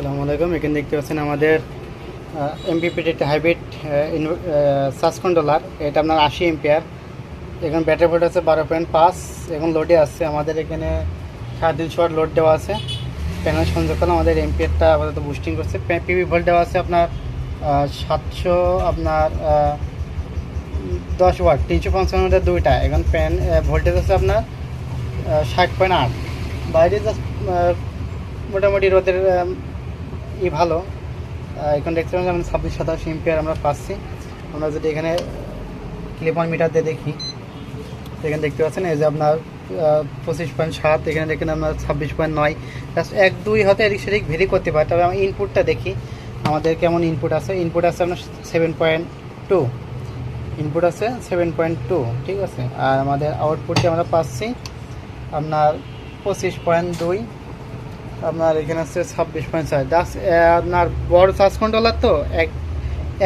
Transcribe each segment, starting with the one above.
আসসালামু আলাইকুম। এখানে দেখতে পাচ্ছেন আমাদের এমপিপিটি হাইব্রিড সাস কন্ট্রোলার এটা আপনার আশি এম্পিয়ার এখন ব্যাটারি ভোল্ট আছে বারো পয়েন্ট পাঁচ। এখন লোডে আছে আমাদের এখানে সাড়ে তিনশো ওয়াট লোড দেওয়া আছে। প্যানেল সংযোগ করলে আমাদের এম্পিয়ারটা আপাতত বুস্টিং করছে। পিভি ভোল্ট দেওয়া আছে আপনার সাতশো আপনার দশ ওয়াট তিনশো পঞ্চান্ন মধ্যে দুইটা। এখন প্যান ভোল্টেজ আছে আপনার ষাট পয়েন্ট আট। বাইরে জাস্ট মোটামুটি রোদের ই ভালো। এখন দেখতে পাচ্ছি আমরা ছাব্বিশ সাতাশ এম্পিয়ার আমরা পাচ্ছি। আমরা যদি এখানে ক্লিপন মিটার দিয়ে দেখি, এখানে দেখতে পাচ্ছেন, এই যে আপনার পঁচিশ পয়েন্ট সাত, এখানে দেখেন আপনার ছাব্বিশ পয়েন্ট নয়। জাস্ট এক, দুই হয়তো এদিক সেদিক ভেরি করতে পারে, তবে আমি ইনপুটটা দেখি। আমাদের কেমন ইনপুট আছে? ইনপুট আছে আপনার সেভেন পয়েন্ট টু ইনপুট আছে সেভেন পয়েন্ট টু ঠিক আছে? আর আমাদের আউটপুটটি আমরা পাচ্ছি আপনার পঁচিশ পয়েন্ট দুই। আপনার এখানে আছে ছাব্বিশ পয়েন্ট ছয়। দাস আপনার বড় সার্চ কন্ট্রোলার তো, এক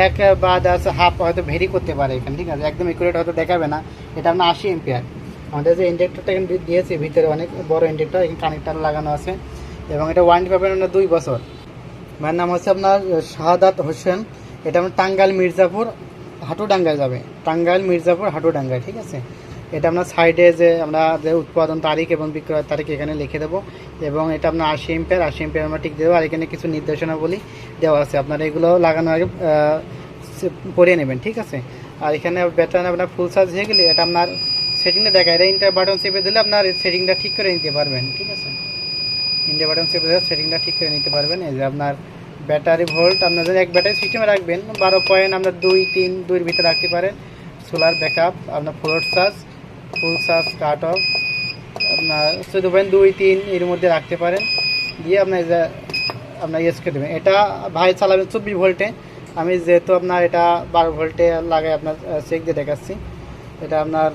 এক বা দাস হাফ হয়তো ভেরি করতে পারে এখানে, ঠিক আছে? একদম একুরেট হয়তো দেখাবে না। এটা আপনার আশি এম্পিয়ার আমাদের যে ইন্ডেক্টরটা এখানে দিয়েছে, ভিতরে অনেক বড় ইন্ডেক্টর এখানে কানেক্টার লাগানো আছে। এবং এটা ওয়ারেন্টি পাবেন আপনার দুই বছর। মায়ের নাম হচ্ছে আপনার শাহাদাত হোসেন। এটা আপনার টাঙ্গাইল মির্জাপুর হাটুডাঙ্গায় যাবে। টাঙ্গাইল মির্জাপুর হাটুডাঙ্গায়, ঠিক আছে? এটা আপনার সাইডে যে আমরা যে উৎপাদন তারিখ এবং বিক্রয়ের তারিখ এখানে লিখে দেবো এবং এটা আপনার আশি এম্পিয়ার আশি এম্পিয়ার আমরা টিক দেবো। আর এখানে কিছু নির্দেশনাবলী দেওয়া আছে। আপনারা এগুলো লাগানোর আগে পড়ে নেবেন, ঠিক আছে? আর এখানে ব্যাটারি আপনার ফুল চার্জ হয়ে গেলে এটা আপনার সেটিংটা দেখায়। এটা ইন্টার বাটন চেপে দিলে আপনার সেটিংটা ঠিক করে নিতে পারবেন, ঠিক আছে? ইন্টার বাটন চেপে দিলে সেটিংটা ঠিক করে নিতে পারবেন। এই যে আপনার ব্যাটারি ভোল্ট আপনার যদি এক ব্যাটারি সিস্টেমে রাখবেন, বারো পয়েন্ট আপনার দুই, তিন, দুইয়ের ভিতরে রাখতে পারেন। সোলার ব্যাকআপ আপনার float charge full charge cut off. আপনার চোদ্দ পয়েন্ট দুই, তিন এর মধ্যে রাখতে পারেন। দিয়ে আপনার আপনার ইয়েস করে দেবেন। এটা ভাই চালাবেন চব্বিশ ভোল্টে। আমি যেহেতু আপনার এটা বারো ভোল্টে লাগাই আপনার চেক দিয়ে দেখাচ্ছি। এটা আপনার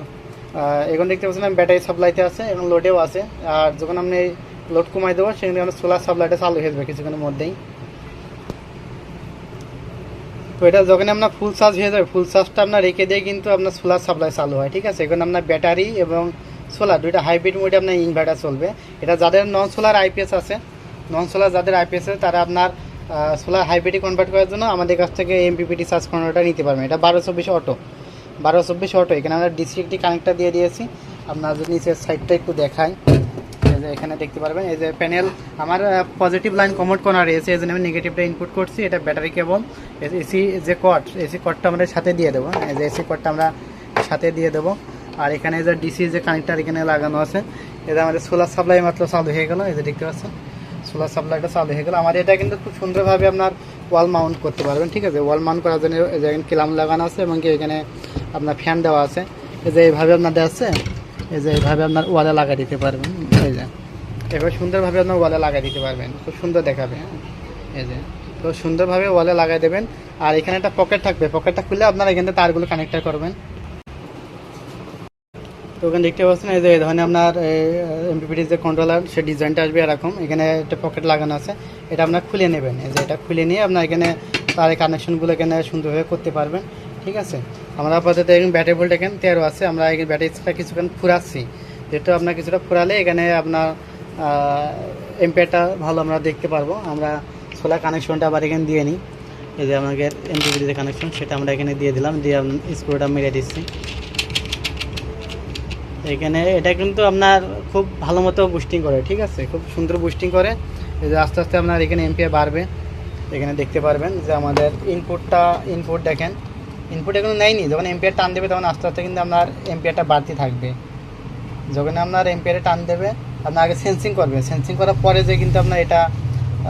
এখন দেখতে পাচ্ছেন আমি ব্যাটারি সাপ্লাইতে আছে এবং লোডেও আছে। আর যখন আপনি লোড কমাই দেবো, সেখানে আপনার সোলার সাপ্লাইটা চালু হয়ে যাবে কিছুক্ষণের মধ্যেই। তো এটা যখন আপনার ফুল চার্জ হয়ে যাবে ফুল চার্জটা আপনার রেখে দিয়ে কিন্তু আপনার সোলার সাপ্লাই চালু হয়, ঠিক আছে? এখন আপনার ব্যাটারি এবং সোলার দুইটা হাইব্রিড মোডে আপনার ইনভার্টার চলবে। এটা যাদের নন সোলার আইপিএস আছে নন সোলার যাদের আইপিএস আছে, তারা আপনার সোলার হাইব্রিডে কনভার্ট করার জন্য আমাদের কাছ থেকে এমপিপিটি চার্জ কনভার্টার নিতে পারবেন। এটা বারো চব্বিশ অটো বারো চব্বিশ অটো এখানে আমরা ডিসি একটি কানেক্টার দিয়ে দিয়েছি। আপনার যদি নিচের সাইডটা একটু এই যে এখানে দেখতে পারবেন, এই যে প্যানেল আমার পজিটিভ লাইন কমোট করা রয়েছে এই জন্য আমি নেগেটিভটা ইনপুট করছি, এটা ব্যাটারি কেবল এসি যে কট এসি কটটা আমরা সাথে দিয়ে দেবো এই যে এসি কটটা আমরা সাথে দিয়ে দেবো। আর এখানে যে ডিসি যে কানেক্টার এখানে লাগানো আছে এটা আমাদের সোলার সাপ্লাই মাত্র চালু হয়ে গেল, এই যে দেখতে পাচ্ছেন সোলার সাপ্লাইটা চালু হয়ে গেল। আমার এটা কিন্তু খুব সুন্দরভাবে আপনার ওয়াল মাউন্ট করতে পারবেন, ঠিক আছে? ওয়াল মাউন্ট করার জন্য এখানে কিলাম লাগানো আছে এবং কি এখানে আপনার ফ্যান দেওয়া আছে। এই যে এইভাবে আপনার দেওয়া আছে, এই যে এইভাবে আপনার ওয়ালে লাগা দিতে পারবেন। এই যে এবার সুন্দরভাবে আপনার ওয়ালে লাগাই দিতে পারবেন। খুব সুন্দর দেখাবে হ্যাঁ। এই যে, তো সুন্দরভাবে ওয়ালে লাগাই দেবেন। আর এখানে একটা পকেট থাকবে। পকেটটা খুলে আপনারা এখান তারগুলো কানেক্টার করবেন। তো ওখানে দেখতে পাচ্ছেন, এই যে, এই ধরনের আপনার এমপিপিটির যে কন্ট্রোলার সে ডিজাইনটা আসবে এরকম। এখানে একটা পকেট লাগানো আছে। এটা আপনার খুলে নেবেন। এই যে, এটা খুলে নিয়ে আপনার এখানে তার কানেকশনগুলো এখানে সুন্দরভাবে করতে পারবেন। ঠিক আছে? আমরা আপাতত এখন ব্যাটারি ভোল্ট এখানে তেরো আছে। আমরা এখানে ব্যাটারিটা কিছুক্ষণ ফুরাচ্ছি। যেহেতু আপনার কিছুটা ফুরালে এখানে আপনার এম্পিয়ারটা ভালো আমরা দেখতে পারব। আমরা সোলার কানেকশনটা আবার এখানে দিয়ে নিই। এই যে আমাদের এমপিপিটি যে কানেকশন সেটা আমরা এখানে দিয়ে দিলাম, দিয়ে স্ক্রুটা মেরে দিচ্ছি। এখানে এটা কিন্তু আপনার খুব ভালো মতো বুস্টিং করে, ঠিক আছে? খুব সুন্দর বুস্টিং করে। এই যে আস্তে আস্তে আপনার এখানে এমপিআর বাড়বে। এখানে দেখতে পারবেন যে আমাদের ইনপুটটা ইনপুট দেখেন। ইনপুট এখনও নেয়নি, যখন এমপিআর টান দেবে, তখন আস্তে আস্তে কিন্তু আপনার এমপিআরটা বাড়তে থাকবে। যখন আপনার এমপিআরে টান দেবে আপনার আগে সেন্সিং করবে। সেন্সিং করার পরে যে কিন্তু আপনার এটা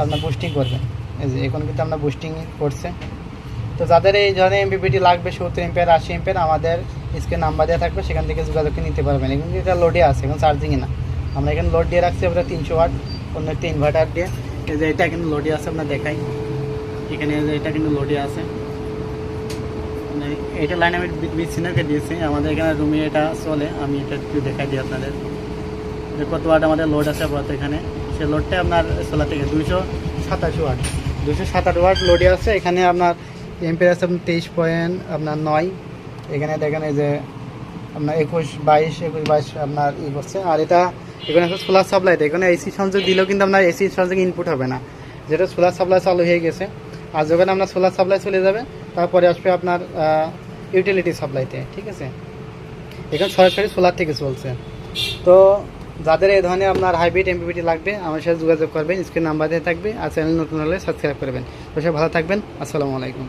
আপনার বুস্টিং করবে। এই যে, এখন কিন্তু আপনার বুস্টিং করছে। তো যাদের এই ধরনের এমপিপিটি লাগবে, সত্তর এমপিআর আশি এমপিআর আমাদের স্ক্রিন নাম্বার দেওয়া থাকবে, সেখান থেকে যোগাযোগ নিতে পারবেন। এখন এটা লোডে আছে, এখন চার্জিংয়ে না। আমরা এখানে লোড দিয়ে রাখছি, আমরা তিনশো ওয়াট অন্য একটা ইনভার্টার দিয়ে। এই যে, এটা কিন্তু লোডে আছে আপনার দেখাই। এখানে এটা কিন্তু লোডে আছে। এটা লাইন আমি বিচ্ছিন্নকে দিয়েছি। আমাদের এখানে রুমে এটা চলে। আমি এটা একটু দেখাই দিই আপনাদের। কত ওয়াট আমাদের লোড আছে আপাতত এখানে। সে লোডটা আপনার সোলার থেকে দুইশো সাতাশ ওয়াট দুশো সাতাশ ওয়াট লোডে আছে। এখানে আপনার এমপি আছে আপনার তেইশ পয়েন্ট আপনার নয়। এখানে দেখেন এই যে আপনার একুশ বাইশ একুশ বাইশ আপনার ই করছে। আর এটা এখানে একটা সোলার সাপ্লাই এখানে এসি সংযোগ দিলেও কিন্তু আপনার এসি সংযোগ ইনপুট হবে না। যেটা সোলার সাপ্লাই চালু হয়ে গেছে। আর যখন আপনার সোলার সাপ্লাই চলে যাবে, তারপরে আসবে আপনার ইউটিলিটি সাপ্লাইতে ঠিক আছে? এখন সরাসরি সোলার থেকে চলছে। তো যাদের এই ধরনের আপনার হাইব্রিড এমপিপিটি লাগবে, আমার সাথে যোগাযোগ করবেন স্ক্রিন নাম্বার দিয়ে থাকবে, আর চ্যানেল নতুন হলে সাবস্ক্রাইব করবেন। তো সে ভালো থাকবেন, আসসালামু আলাইকুম।